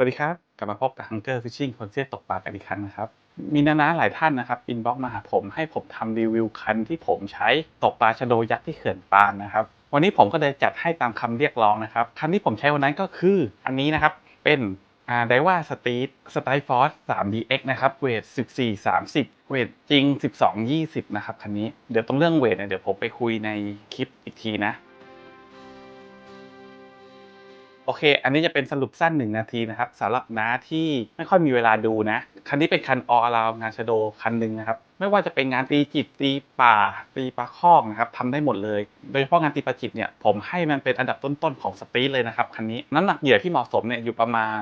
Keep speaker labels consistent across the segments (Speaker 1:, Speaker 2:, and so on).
Speaker 1: สวัสดีครับ กลับมาพบกับ Hunger Fishing คนเสียตกปลากันอีกครั้งนะครับ มีนานาหลายท่านนะครับอินบ็อกมาหาผมให้ผมทำรีวิวคันที่ผมใช้ตกปลาชะโดยักษ์ที่เขื่อนปานนะครับ วันนี้ผมก็เลยจัดให้ตามคำเรียกร้องนะครับ คันที่ผมใช้วันนั้นก็คืออันนี้นะครับ เป็นไดว่าสต e ี t สไตล์ฟอร์ส 3DX นะครับ เวท 14 30 เวทจริง 12 20 นะครับคันนี้ เดี๋ยวตรงเรื่องเวทเนี่ยเดี๋ยวผมไปคุยในคลิปอีกทีนะ โอเค อันนี้จะเป็นสรุปสั้นหนึ่งนาทีนะครับสำหรับน้าที่ไม่ค่อยมีเวลาดูนะ คันนี้เป็นคันออราวงานชโดคันหนึ่งนะครับ ไม่ว่าจะเป็นงานตีจิตตีป่า ตีปลาคอกนะครับทำได้หมดเลย โดยเฉพาะงานตีปลาจิตเนี่ยผมให้มันเป็นอันดับต้นๆของสปีดเลยนะครับคันนี้น้ำหนักเหยื่อที่เหมาะสมเนี่ยอยู่ประมาณ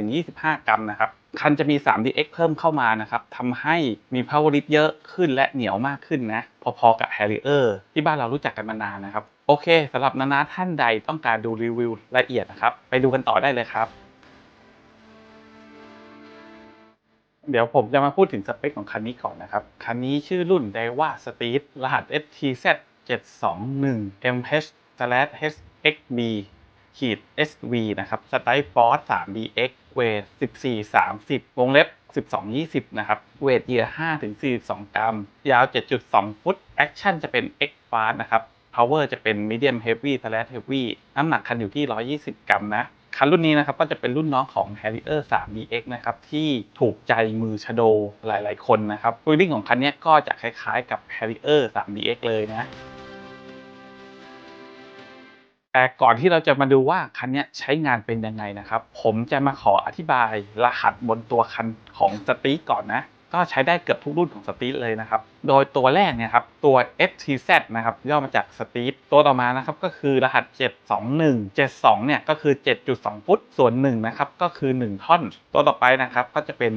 Speaker 1: 15-25 กรัมนะครับคันจะมี 3DX เพิ่มเข้ามานะครับทำให้มี power lift เยอะขึ้นและเหนียวมากขึ้นนะ พอๆกับ Harrier ที่บ้านเรารู้จักกันมานานนะครับ โอเคสำหรับนานาท่านใดต้องการดูรีวิวละเอียดนะครับ ไปดูกันต่อได้เลยครับ เดี๋ยวผมจะมาพูดถึงสเปคของคันนี้ก่อนนะครับ คันนี้ชื่อรุ่น Daiwa Street รหัส STZ 721 MH HXB ขีด SV นะครับ Style Force 3DX เวท 14 30 วงเล็บ 12 20 นะครับ เวทเหยื่อ5ถึง42 กรัม ยาว 7.2 ฟุต แอคชั่นจะเป็น X Fast นะครับ Power จะเป็น Medium Heavy slash Heavy น้ำหนักคันอยู่ที่ 120 กรัมนะ คันรุ่นนี้นะครับก็จะเป็นรุ่นน้องของ Harrier 3DX นะครับที่ถูกใจมือชโดหลาย ๆ คนนะครับฟีลลิ่งของคันนี้ก็จะคล้ายๆกับ Harrier 3DX เลยนะแต่ก่อนที่เราจะมาดูว่าคันนี้ใช้งานเป็นยังไงนะครับ ผมจะมาขออธิบายรหัสบนตัวคันของสตีก่อนนะ ก็ใช้ได้เกือบทุกรุ่นของสตีทเลยนะครับ โดยตัวแรกเนี่ยครับตัว STZ นะครับย่อมาจากสตีทตัวต่อมานะครับก็คือรหัส 721 72เนี่ยก็คือ 7.2 ฟุตส่วน1นะครับก็คือ 1 ท่อน ตัวต่อไปนะครับก็จะเป็น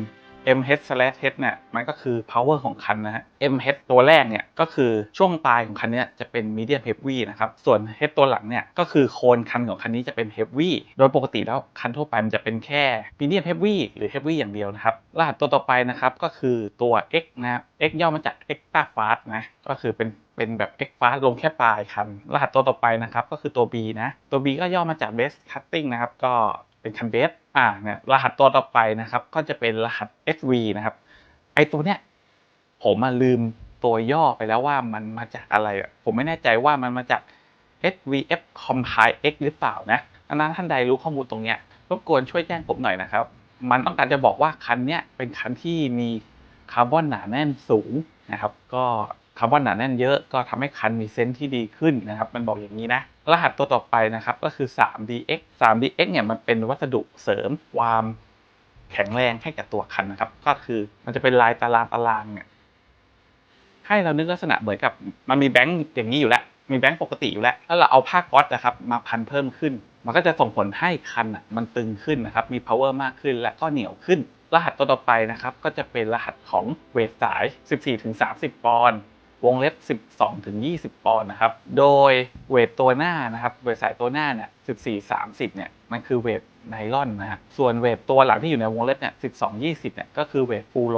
Speaker 1: MH slash H เนี่ยมันก็คือ power ของคันนะฮะ MH ตัวแรกเนี่ยก็คือช่วงปลายของคันเนี้จะเป็น medium heavy นะครับ ส่วน H ตัวหลังเนี่ยก็คือโคนคันของคันนี้จะเป็น heavy โดยปกติแล้วคันทั่วไปมันจะเป็นแค่ medium heavy หรือ heavy อย่างเดียวนะครับ รหัสตัวต่อไปนะครับก็คือตัว X นะครับ X ย่อมาจาก extra fast นะก็คือเป็นเป็นแบบ X fast ลงแค่ปลายคัน รหัสตัวต่อไปนะครับก็คือตัว B นะตัว B ก็ย่อมาจาก base cutting นะครับก็ เป็นคันเบสอ่าเนี่ยรหัสตัวต่อไปนะครับ ก็จะเป็นรหัส SV นะครับ ไอตัวเนี้ยผมมาลืมตัวย่อไปแล้วว่ามันมาจากอะไรอะผมไม่แน่ใจว่ามันมาจาก SVF Compile X หรือเปล่านะอันนั้นท่านใดรู้ข้อมูลตรงเนี้ยรบกวนช่วยแจ้งผมหน่อยนะครับ มันต้องการจะบอกว่าคันเนี้ยเป็นคันที่มีคาร์บอนหนาแน่นสูงนะครับ ก็าร์บอนหนาแน่นเยอะก็ทำให้คันมีเซนส์ที่ดีขึ้นนะครับ มันบอกอย่างนี้นะ รหัสตัวต่อไปนะครับก็คือ 3DX 3DX เนี่ยมันเป็นวัสดุเสริมความแข็งแรงให้กับตัวคันนะครับ ก็คือมันจะเป็นลายตารางตารางเนี่ยให้เรานึกลักษณะเหมือนกับมันมีแบงค์อย่างนี้อยู่แล้ว มีแบงค์ปกติอยู่แล้ว แล้วเราเอาผ้าก๊อซนะครับมาพันเพิ่มขึ้น มันก็จะส่งผลให้คันอะมันตึงขึ้นนะครับ มี power มากขึ้น และก็เหนียวขึ้น รหัสตัวต่อไปนะครับ ก็จะเป็นรหัสของเวทสาย 14-30 ปอนด์ วงเล็บ 12ถึง20 ปอนด์นะครับ โดยเวทตัวหน้านะครับเวทสายตัวหน้าเนี่ย14 30เนี่ยมันคือเวทไนลอนนะครับส่วนเวทตัวหลังที่อยู่ในวงเล็บเนี่ย12 20เนี่ยก็คือเวทฟูโล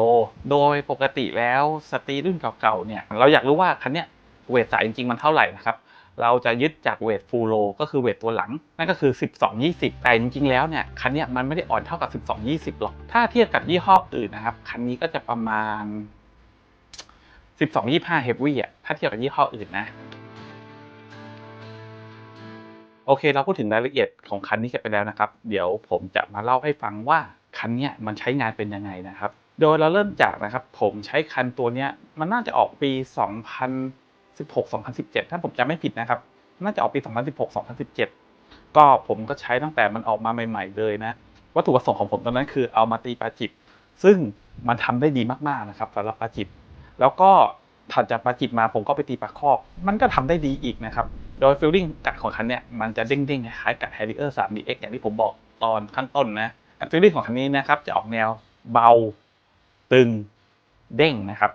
Speaker 1: โดยปกติแล้วสตรีรุ่นเก่าๆเนี่ยเราอยากรู้ว่าคันเนี้ยเวทสายจริงๆมันเท่าไหร่นะครับเราจะยึดจากเวทฟูโลก็คือเวทตัวหลัง นั่นก็คือ 12 20 แต่จริงๆ แล้วเนี่ย คันเนี้ยมันไม่ได้อ่อนเท่ากับ 12 20 หรอก ถ้าเทียบกับยี่ห้ออื่นนะครับ คันนี้ก็จะประมาณ 12 25 Heavy อะถ้าเทียบกับยี่ห้ออื่นนะ โอเค เราพูดถึงรายละเอียดของคันนี้กันไปแล้วนะครับ เดี๋ยวผมจะมาเล่าให้ฟังว่าคันเนี้ยมันใช้งานเป็นยังไงนะครับ โดยเราเริ่มจากนะครับ ผมใช้คันตัวเนี้ยมันน่าจะออกปี 2016 2017 ถ้าผมจำไม่ผิดนะครับ น่าจะออกปี 2016 2017 ก็ผมก็ใช้ตั้งแต่มันออกมาใหม่ ๆ เลยนะ วัตถุประสงค์ของผมตอนนั้นคือเอามาตีปลาจิบซึ่งมันทำได้ดีมากๆนะครับสำหรับปลาจิบ แล้วก็ถัดจากปลาจิบมาผมก็ไปตีปลาคอก มันก็ทำได้ดีอีกนะครับ โดยฟิลลิ่งกัดของคันเนี้ยมันจะเด้งๆคล้ายกับ Harrier 3DX อย่างที่ผมบอกตอนข้างต้นนะฟิลลิ่งของคันนี้นะครับจะออกแนวเบาตึงเด้งนะครับ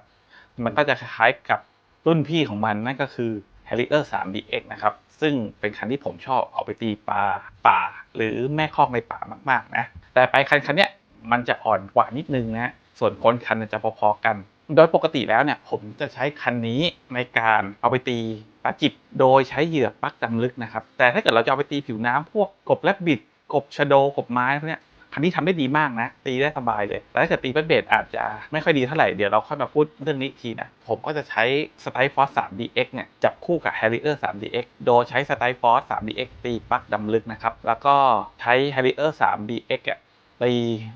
Speaker 1: มันก็จะคล้ายกับรุ่นพี่ของมันนั่นก็คือ Harrier 3DX นะครับ ซึ่งเป็นคันที่ผมชอบเอาไปตีปลาป่า หรือแม่คอกในป่ามากๆนะ แต่ไปคันคันเนี้ยมันจะอ่อนกว่านิดนึงนะ ส่วนพ้นคันจะพอๆกัน โดยปกติแล้วเนี่ยผมจะใช้คันนี้ในการเอาไปตีปลาจิบโดยใช้เหยื่อปักดำลึกนะครับ แต่ถ้าเกิดเราจะเอาไปตีผิวน้ำพวกกบแลบบิด กบชะโดกบไม้พวกเนี้ยคันนี้ทำได้ดีมากนะ ตีได้สบายเลยแต่ถ้าเกิดตีเป็นเบสอาจจะไม่ค่อยดีเท่าไหร่ เดี๋ยวเราค่อยมาพูดเรื่องนี้ทีนะ ผมก็จะใช้ Strike Force 3 DX เนี่ย จับคู่กับ Harrier 3 DX โดยใช้ Strike Force 3 DX ตีปักดำลึกนะครับ แล้วก็ใช้ Harrier 3 DX อะตี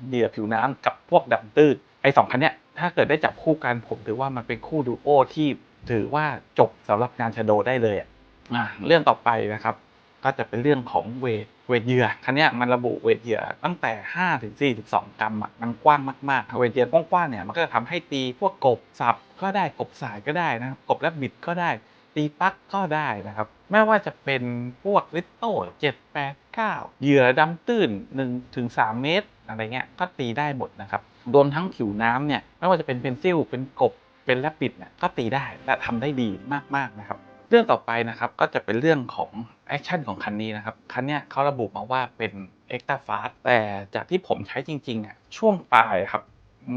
Speaker 1: เดี่ยวผิวน้ำกับพวกดำตื้นไอ้สองคันเนี้ย ถ้าเกิดได้จับคู่กันผมถือว่ามันเป็นคู่ดูโอที่ถือว่าจบสำหรับงานชโดได้เลยอะอะเรื่องต่อไปนะครับ ก็จะเป็นเรื่องของเวทเวทเหยื่อคันเนี้ยมันระบุเวทเหยื่อตั้งแต่ 5 ถึง 42 กรัมอะมันกว้างมากๆ เวทเหยื่อกว้างๆเนี่ยมันก็จะทำให้ตีพวกกบสับก็ได้กบสายก็ได้นะครับกบและบิดก็ได้ ตีปลั๊กก็ได้นะครับไม่ว่าจะเป็นพวกลิตโต้7 8 9 เหยื่อดำตื้น1ถึง3เมตร อะไรเงี้ยก็ตีได้หมดนะครับ รวมทั้งผิวน้ำเนี่ยไม่ว่าจะเป็นเพนซิลเป็นกบเป็นแลบบิดเนี่ยก็ตีได้และทำได้ดีมากๆนะครับ เรื่องต่อไปนะครับก็จะเป็นเรื่องของแอคชั่นของคันนี้นะครับคันเนี้ยเขาระบุมาว่าเป็นเอ็กตาฟาสแต่จากที่ผมใช้จริงๆอะช่วงปลายครับ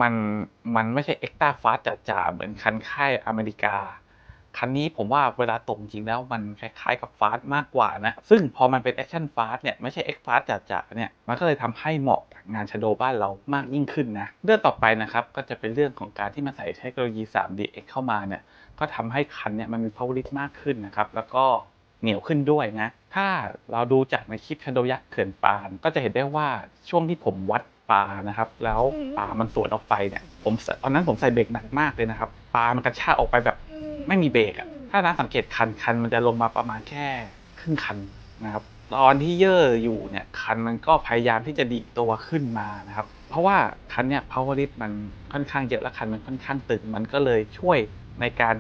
Speaker 1: มันมันไม่ใช่เอ็กตาฟาสจ๋าๆเหมือนคันค่ายอเมริกา คันนี้ผมว่าเวลาตกจริงแล้วมันคล้ายๆกับฟาสมากกว่านะ ซึ่งพอมันเป็นแอคชั่นฟาสเนี่ยไม่ใช่เอ็กฟาสจ๋าๆเนี่ยมันก็เลยทำให้เหมาะกับงานชโดบ้านเรามากยิ่งขึ้นนะ เรื่องต่อไปนะครับก็จะเป็นเรื่องของการที่มาใส่เทคโนโลยี 3DX เข้ามาเนี่ยก็ทำให้คันเนี่ยมันมี power lift มากขึ้นนะครับแล้วก็เหนียวขึ้นด้วยนะ ถ้าเราดูจากในคลิปชโดยักษ์เขื่อนปานก็จะเห็นได้ว่าช่วงที่ผมวัดปลานะครับ แล้วปลามันสวนออกไปเนี่ยผมตอนนั้นผมใส่เบรกหนักมากเลยนะครับปลามันกระชากออกไปแบบ ไม่มีเบรกอะถ้าน้าสังเกตคันคันมันจะลงมาประมาณแค่ครึ่งคันนะครับ ตอนที่เย่ออยู่เนี่ยคันมันก็พยายามที่จะดีตัวขึ้นมานะครับ เพราะว่าคันเนี่ย power lift มันค่อนข้างเยอะและคันมันค่อนข้างตึงมันก็เลยช่วยในการ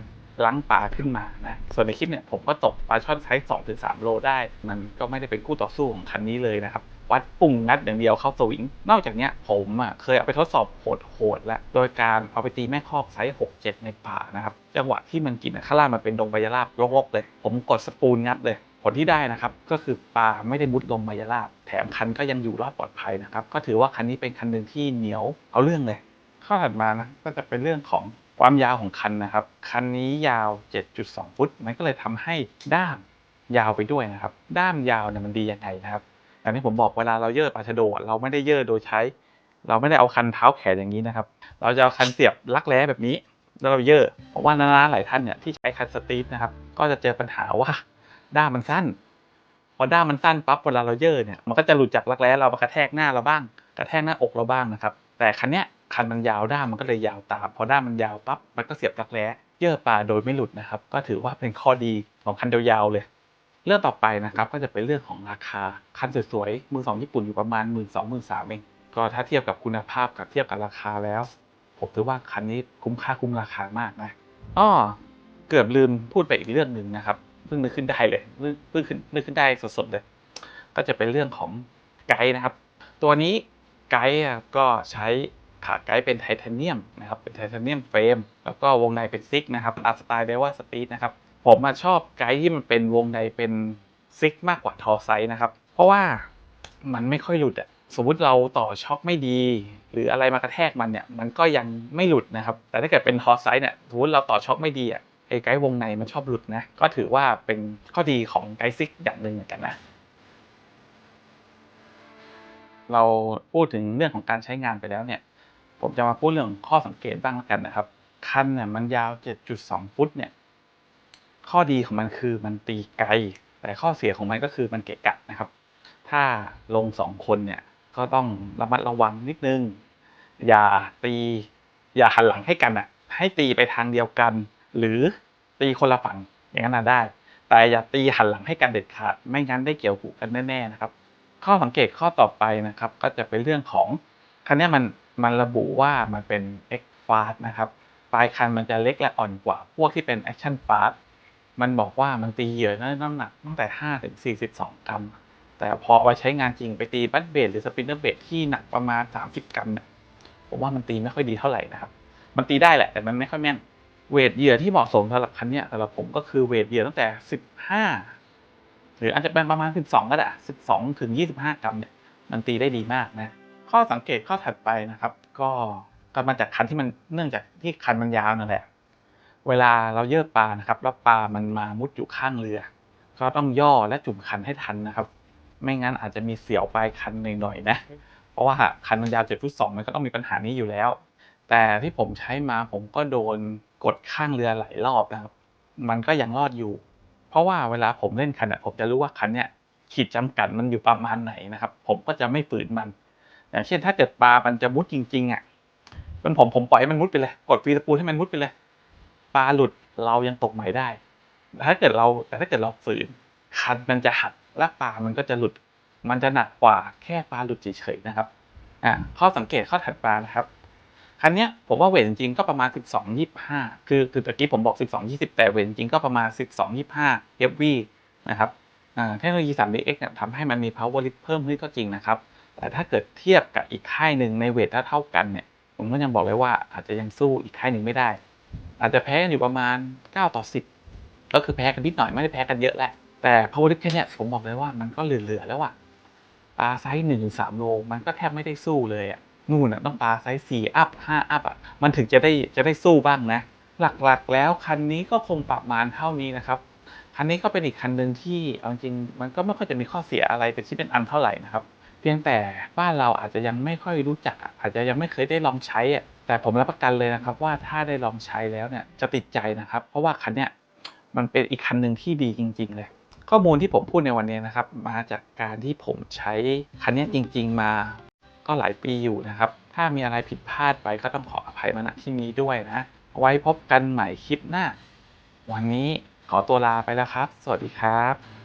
Speaker 1: ล้างปลาขึ้นมานะ ส่วนในคลิปเนี่ยผมก็ตกปลาช่อนไซส์2ถึง3โลได้ มันก็ไม่ได้เป็นคู่ต่อสู้ของคันนี้เลยนะครับ วัดปุ่งงัดอย่างเดียวเข้าสวิง นอกจากเนี้ยผมอะเคยเอาไปทดสอบโหดๆแล้ว โดยการเอาไปตีแม่คอกไซส์6 7ในป่านะครับ จังหวะที่มันกินข้าล่ามันเป็นดงใบยาลาบรกๆเลย ผมกดสปูนงัดเลย ผลที่ได้นะครับ ก็คือปลาไม่ได้มุดลงใบยาลาบ แถมคันก็ยังอยู่รอดปลอดภัยนะครับ ก็ถือว่าคันนี้เป็นคันหนึ่งที่เหนียวเอาเรื่องเลย ข้อถัดมานะก็จะเป็นเรื่องของความยาวของคันนะครับ คันนี้ยาว 7.2 ฟุต มันก็เลยทำให้ด้ามยาวไปด้วยนะครับ ด้ามยาวเนี่ยมันดียังไงนะครับ อย่างที่ผมบอกเวลาเราเย่อปลาชโดเราไม่ได้เย่อโดยใช้ เราไม่ได้เอาคันเท้าแขนอย่างนี้นะครับ เราจะเอาคันเสียบลักแร้แบบนี้ แล้วเราเย่อเพราะว่านาๆหลายท่านเนี่ยที่ใช้คันสตรีทนะครับ ก็จะเจอปัญหาว่าด้ามมันสั้น พอด้ามมันสั้นปั๊บเวลาเราเย่อเนี่ยมันก็จะหลุดจากรักแร้เรามากระแทกหน้าเราบ้าง กระแทกหน้าอกเราบ้างนะครับ แต่คันเนี้ยคันมันยาวด้ามมันก็เลยยาวตามพอด้ามมันยาวปั๊บมันก็เสียบรักแร้เยื่อปลาโดยไม่หลุดนะครับ ก็ถือว่าเป็นข้อดีของคันยาวๆเลย เรื่องต่อไปนะครับก็จะเป็นเรื่องของราคาคันสวยๆมือสองญี่ปุ่นอยู่ประมาณหมื่นสองหมื่นสามเองก็ถ้าเทียบกับคุณภาพกับเทียบกับราคาแล้ว ผมถือว่าคันนี้คุ้มค่าคุ้มราคามากนะอ้อเกือบลืมพูดไปอีกเรื่องหนึ่งนะครับเพิ่งนึกขึ้นได้เลยเพิ่งขึ้นนึกขึ้นได้สดๆเลย ก็จะเป็นเรื่องของไกด์นะครับ ตัวนี้ไกด์ก็ใช้ขาไกด์เป็นไทเทเนียมนะครับเป็นไทเทเนียมเฟรมแล้วก็วงในเป็นซิกนะครับตาสไตล์เดว่าสปีดนะครับ ผมมาชอบไกด์ที่มันเป็นวงในเป็นซิกมากกว่าทอไซส์นะครับ เพราะว่ามันไม่ค่อยหลุดอะสมมติเราต่อช็อคไม่ดี หรืออะไรมากระแทกมันเนี่ย มันก็ยังไม่หลุดนะครับ แต่ถ้าเกิดเป็นทอไซส์เนี่ยสมมติเราต่อช็อคไม่ดีอะไอ้ไกด์วงในมันชอบหลุดนะ ก็ถือว่าเป็นข้อดีของไกด์ซิกอย่างหนึ่งเหมือนกันนะเราพูดถึงเรื่องของการใช้งานไปแล้วเนี่ย ผมจะมาพูดเรื่องข้อสังเกตบ้างแล้วกันนะครับ คันเนี่ยมันยาว 7.2 ฟุตเนี่ย ข้อดีของมันคือมันตีไกล แต่ข้อเสียของมันก็คือมันเกะกะนะครับ ถ้าลงสองคนเนี่ยก็ต้องระมัดระวังนิดนึง อย่าตี อย่าหันหลังให้กันอะให้ตีไปทางเดียวกัน หรือตีคนละฝั่งอย่างนั้นได้ แต่อย่าตีหันหลังให้กันเด็ดขาด ไม่งั้นได้เกี่ยวหูกันแน่ๆนะครับ ข้อสังเกตข้อต่อไปนะครับ ก็จะเป็นเรื่องของคันนี้มันมันระบุว่ามันเป็น X fast นะครับปลายคันมันจะเล็กและอ่อนกว่าพวกที่เป็น Action fast มันบอกว่ามันตีเหยื่อได้น้ำหนักตั้งแต่ 5 ถึง 42 กรัม แต่พอเอาไปใช้งานจริงไปตีบัตเบดหรือสปินเนอร์เบดที่หนักประมาณ 30 กรัมเนี่ยผมว่ามันตีไม่ค่อยดีเท่าไหร่นะครับ มันตีได้แหละ แต่มันไม่ค่อยแม่น เวทเหยื่อที่เหมาะสมสำหรับคันนี้สำหรับผมก็คือเวทเหยื่อตั้งแต่ 15 หรืออาจจะเป็นประมาณ 12 ก็ได้ 12 ถึง 25 กรัมเนี่ย มันตีได้ดีมากนะ ข้อสังเกตข้อถัดไปนะครับ ก็ก็มาจากคันที่มันเนื่องจากที่คันมันยาวนั่นแหละ เวลาเราเยิบปลานะครับแล้วปลามันมามุดอยู่ข้างเรือ ก็ต้องย่อและจุ่มคันให้ทันนะครับ ไม่งั้นอาจจะมีเสียวปลายคันหน่อยๆนะ เพราะว่าคันมันยาว7ฟุต2มันก็ต้องมีปัญหานี้อยู่แล้ว แต่ที่ผมใช้มาผมก็โดนกดข้างเรือหลายรอบนะครับ มันก็ยังรอดอยู่ เพราะว่าเวลาผมเล่นคันอะผมจะรู้ว่าคันเนี้ยขีดจำกัดมันอยู่ประมาณไหนนะครับ ผมก็จะไม่ฝืนมันอย่างเช่นถ้าเกิดปลามันจะมุดจริงๆอะเป็นผมผมปล่อยให้มันมุดไปเลย กดฟรีสปูลให้มันมุดไปเลยาหลุดเรายังตกใหม่ได้แต่ถ้าเกิดเราแต่ถ้าเกิดเราฝืนคันมันจะหักและปลามันก็จะหลุด มันจะหนักกว่าแค่ปลาหลุดเฉยๆนะครับอ่าข้อสังเกตข้อถัดมานะครับคันเนี้ยผมว่าเวทจริงก็ประมาณ 12 25 คือคือตะกี้ผมบอก 12 20 แต่เวทจริงก็ประมาณ 12 25 heavy นะครับอ่าเทคโนโลยี 3DX เนี่ยทำให้มันมี power lift เพิ่มขึ้นก็จริงนะครับ แต่ถ้าเกิดเทียบกับอีกค่ายหนึ่งในเวทถ้าเท่ากันเนี่ย ผมก็ยังบอกเลยว่าอาจจะยังสู้อีกค่ายหนึ่งไม่ได้ อาจจะแพ้กันอยู่ประมาณ 9 ต่อ 10 ก็คือแพ้กันนิดหน่อยไม่ได้แพ้กันเยอะแหละ แต่ power lift แค่เนี้ยผมบอกเลยว่ามันก็เหลือๆแล้วอะปลาไซส์1ถึง3โลมันก็แทบไม่ได้สู้เลยอะนู่นอะต้องปลาไซส์4อัพ5อัพอะมันถึงจะได้จะได้สู้บ้างนะ หลักๆแล้วคันนี้ก็คงประมาณเท่านี้นะครับคันนี้ก็เป็นอีกคันหนึ่งที่เอาจริงมันก็ไม่ค่อยจะมีข้อเสียอะไรเป็นชิ้นเป็นอันเท่าไหร่นะครับ เพียงแต่บ้านเราอาจจะยังไม่ค่อยรู้จักอะอาจจะยังไม่เคยได้ลองใช้อะ แต่ผมรับประกันเลยนะครับว่าถ้าได้ลองใช้แล้วเนี่ยจะติดใจนะครับ เพราะว่าคันเนี้ยมันเป็นอีกคันหนึ่งที่ดีจริง ๆ เลย ข้อมูลที่ผมพูดในวันนี้นะครับ มาจากการที่ผมใช้คันนี้จริง ๆ มาก็หลายปีอยู่นะครับ ถ้ามีอะไรผิดพลาดไปก็ต้องขออภัยมาณที่นี้ด้วยนะ ไว้พบกันใหม่คลิปหน้า วันนี้ขอตัวลาไปแล้วครับ สวัสดีครับ